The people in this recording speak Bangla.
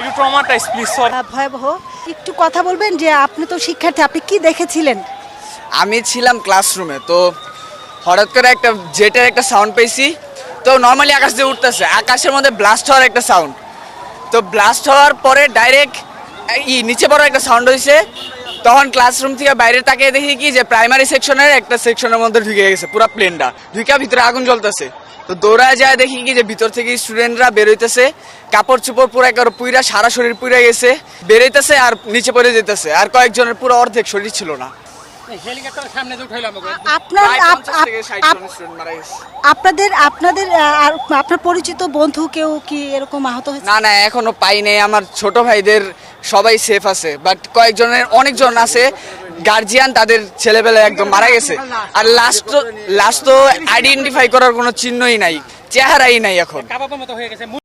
একটু ট্রমাটাইজ প্লিজ সরি ভয়াবহ। একটু কথা বলবেন যে আপনি তো শিক্ষার্থী আপনি কি দেখেছিলেন? আমি ছিলাম ক্লাসরুমে তো হঠাৎ করে একটা জেটের একটা সাউন্ড পেয়েছি। তো নর্মালি আকাশ দিয়ে উঠতেছে আকাশের মধ্যে ব্লাস্ট হওয়ার একটা সাউন্ড তো ব্লাস্ট হওয়ার পরে ডাইরেক্ট ই নিচে বড় একটা সাউন্ড হয়েছে তখন ক্লাসরুম থেকে বাইরে তাকিয়ে দেখি কি যে প্রাইমারি সেকশনের একটা সেকশনের মধ্যে ঢুকে গেছে পুরো প্লেনটা ঢুকে ভিতরে আগুন জ্বলতেছে। তো দৌড়ায় যায় দেখি কি যে ভিতর থেকে স্টুডেন্টরা বেরোইতেছে কাপড় চোপড় পুরো একেবারে পুইরা সারা শরীর পুইরা গেছে। বেরোইতেছে আর নিচে পড়ে যেতেছে। আর কয়েকজনের পুরো অর্ধেক শরীর ছিল না। হেলিকপ্টার সামনে যে উঠাইলাম ওকে আপনার প্রায় আপ- 50 থেকে 60 আপ- জন student মারা গেছে। আপনাদের আপনাদের আর আপনার পরিচিত বন্ধু কেউ কি এরকম আহত হয়েছে? না না এখনও পাই নাই। আমার ছোট ভাইদের সবাই সেফ আছে বাট কয়েকজনের, অনেকজন আছে গার্জিয়ান তাদের ছেলেবেলা একদম মারা গেছে। আর লাস্ট লাস্ট তো আইডেন্টিফাই করার কোনো চিহ্নই নাই, চেহারাই নাই এখন।